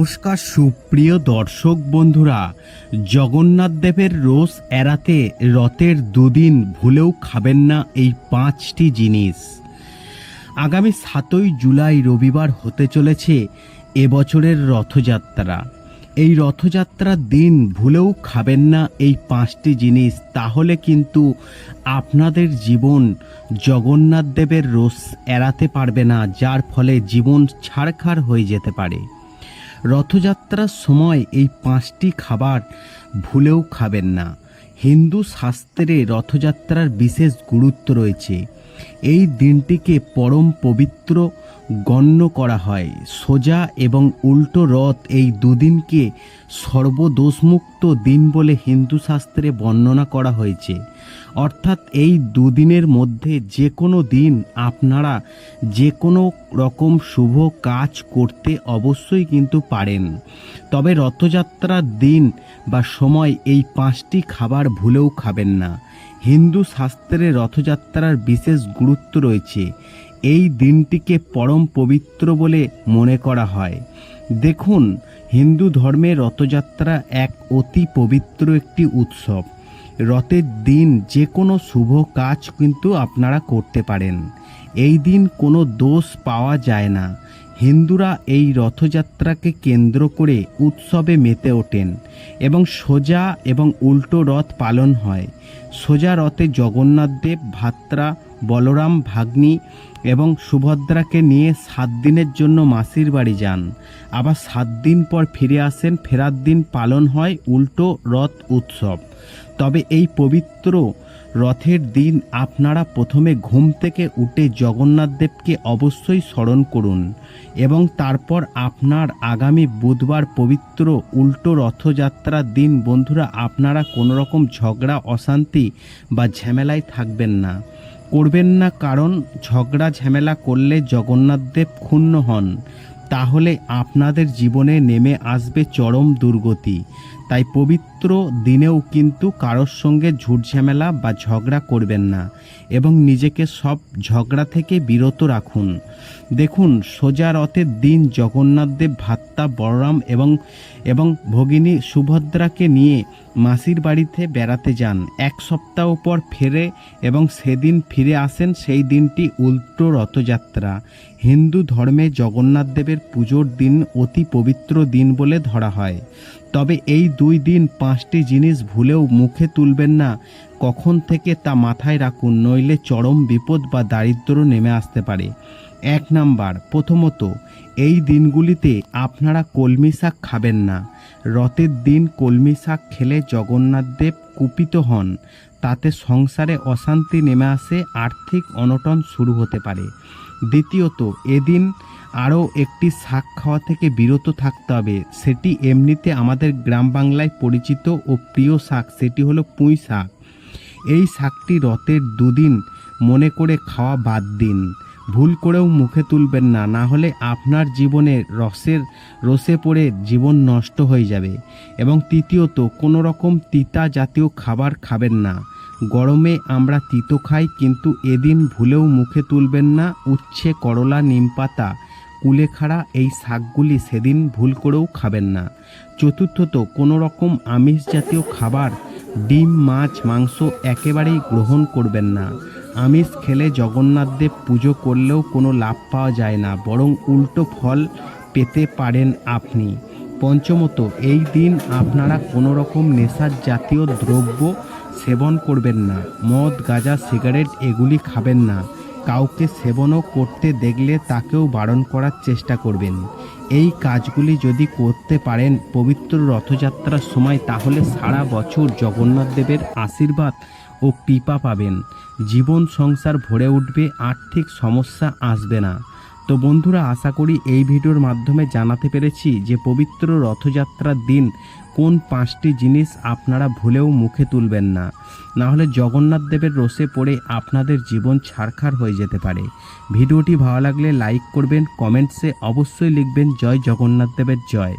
নমস্কার সুপ্রিয় দর্শক বন্ধুরা, জগন্নাথ দেবের রোজ এড়াতে রথের দুদিন ভুলেও খাবেন না এই পাঁচটি জিনিস। আগামী সাতই জুলাই রবিবার হতে চলেছে এবছরের রথযাত্রা। এই রথযাত্রার দিন ভুলেও খাবেন না এই পাঁচটি জিনিস। তাহলে কিন্তু আপনাদের জীবন জগন্নাথ দেবের রোষ এড়াতে পারবে না, যার ফলে জীবন ছাড়খাড় হয়ে যেতে পারে। রথযাত্রার সময় এই পাঁচটি খাবার ভুলেও খাবেন না। হিন্দু শাস্ত্রে রথযাত্রার বিশেষ গুরুত্ব রয়েছে। এই দিনটিকে পরম পবিত্র গণ্য করা হয়। সোজা এবং উল্টো রথ এই দুদিনকে সর্বদোষমুক্ত দিন বলে হিন্দু শাস্ত্রে বর্ণনা করা হয়েছে। অর্থাৎ এই দুদিনের মধ্যে যে কোনো দিন আপনারা যে কোনো রকম শুভ কাজ করতে অবশ্যই কিন্তু পারেন। তবে রথযাত্রার দিন বা সময় এই পাঁচটি খাবার ভুলেও খাবেন না। হিন্দু শাস্ত্রে রথযাত্রার বিশেষ গুরুত্ব রয়েছে। এই দিনটিকে পরম পবিত্র বলে মনে করা হয়। দেখুন, হিন্দু ধর্মে রথযাত্রা এক অতি পবিত্র একটি উৎসব। রথের দিন যে কোনো শুভ কাজ কিন্তু আপনারা করতে পারেন। এই দিন কোনো দোষ পাওয়া যায় না। হিন্দুরা এই রথযাত্রাকে কেন্দ্র করে উৎসবে মেতে ওঠেন এবং সোজা এবং উল্টো রথ পালন হয়। সোজা রথে জগন্নাথ দেব, ভাত্রা, বলরাম, ভাগ্নি এবং সুভদ্রাকে নিয়ে সাত দিনের জন্য মাসির বাড়ি যান। আবার সাত দিন পর ফিরে আসেন, ফেরার দিন পালন হয় উল্টো রথ উৎসব। তবে এই পবিত্র রথের দিন আপনারা প্রথমে ঘুম থেকে উঠে জগন্নাথ দেবকে অবশ্যই স্মরণ করুন এবং তারপর আপনার আগামী বুধবার পবিত্র উল্টো রথযাত্রার দিন বন্ধুরা আপনারা কোনো রকম ঝগড়া, অশান্তি বা ঝামেলায় থাকবেন না। করবেন না কারণ ঝগড়া, ঝামেলা করলে জগন্নাথ দেব ক্ষুণ্ণ হন। তাহলে আপনাদের জীবনে নেমে আসবে চরম দুর্গতি। তাই পবিত্র দিনেও কিন্তু কারোর সঙ্গে ঝুট ঝামেলা বা ঝগড়া করবেন না এবং নিজেকে সব ঝগড়া থেকে বিরত রাখুন। দেখুন, সোজা রথের দিন জগন্নাথ দেব ভাত্তা, বলরাম এবং এবং ভগিনী সুভদ্রাকে নিয়ে মাসির বাড়িতে বেড়াতে যান। এক সপ্তাহ পর ফেরে এবং সেদিন ফিরে আসেন সেই দিনটি উল্টো রথযাত্রা। হিন্দু ধর্মে জগন্নাথ দেবের পুজোর দিন অতি পবিত্র দিন বলে ধরা হয়। তবে এই দুই দিন পাঁচটি জিনিস ভুলেও মুখে তুলবেন না। কখন থেকে তা মাথায় রাখুন, নইলে চরম বিপদ বা দারিদ্র নেমে আসতে পারে। এক নাম্বার, প্রথমত, এই দিনগুলিতে আপনারা কলমি শাক খাবেন না। রথের দিন কলমি শাক খেলে জগন্নাথদেব কুপিত হন। তাতে সংসারে অশান্তি নেমে আসে, আর্থিক অনটন শুরু হতে পারে। দ্বিতীয়ত, এদিন আরও একটি শাক খাওয়া থেকে বিরত থাকতে হবে। সেটি এমনিতে আমাদের গ্রাম বাংলায় পরিচিত ও প্রিয় শাক, সেটি হলো পুঁই শাক। এই শাকটি রথের দুদিন মনে করে খাওয়া বাদ দিন। ভুল করেও মুখে তুলবেন না না হলে আপনার জীবনে রসের রসে পড়ে জীবন নষ্ট হয়ে যাবে। এবং তৃতীয়ত, কোনো রকম তিতা জাতীয় খাবার খাবেন না। গরমে আমরা তিতো খাই, কিন্তু এদিন ভুলেও মুখে তুলবেন না, উচ্ছে, করলা নিমপাতা কুলেখাড়া এই শাকগুলি সেদিন ভুল করেও খাবেন না। চতুর্থত কোনো রকম আমিষ জাতীয় খাবার, ডিম, মাছ, মাংস একেবারেই গ্রহণ করবেন না। আমিষ খেলে জগন্নাথদেব পুজো করলেও কোনো লাভ পাওয়া যায় না, বরং উল্টো ফল পেতে পারেন আপনি। পঞ্চমত, এই দিন আপনারা কোনো রকম নেশার জাতীয় দ্রব্য সেবন করবেন না, মদ, গাঁজা, সিগারেট এগুলি খাবেন না। কাউকে সেবনও করতে দেখলে তাকেও বারণ করার চেষ্টা করবেন। এই কাজগুলি যদি করতে পারেন, পবিত্র রথযাত্রার সময় তাহলে সারা বছর জগন্নাথ দেবের আশীর্বাদ ও কৃপা পাবেন। জীবন সংসার ভরে উঠবে, আর্থিক সমস্যা আসবে না। তো বন্ধুরা, আশা করি এই ভিডিওর মাধ্যমে জানাতে পেরেছি যে পবিত্র রথযাত্রার দিন কোন পাঁচটি জিনিস আপনারা ভুলেও মুখে তুলবেন না। না হলে জগন্নাথ দেবের রসে পড়ে আপনাদের জীবন ছাড়খাড় হয়ে যেতে পারে। ভিডিওটি ভালো লাগলে লাইক করবেন, কমেন্টসে অবশ্যই লিখবেন, জয় জগন্নাথ দেবের জয়।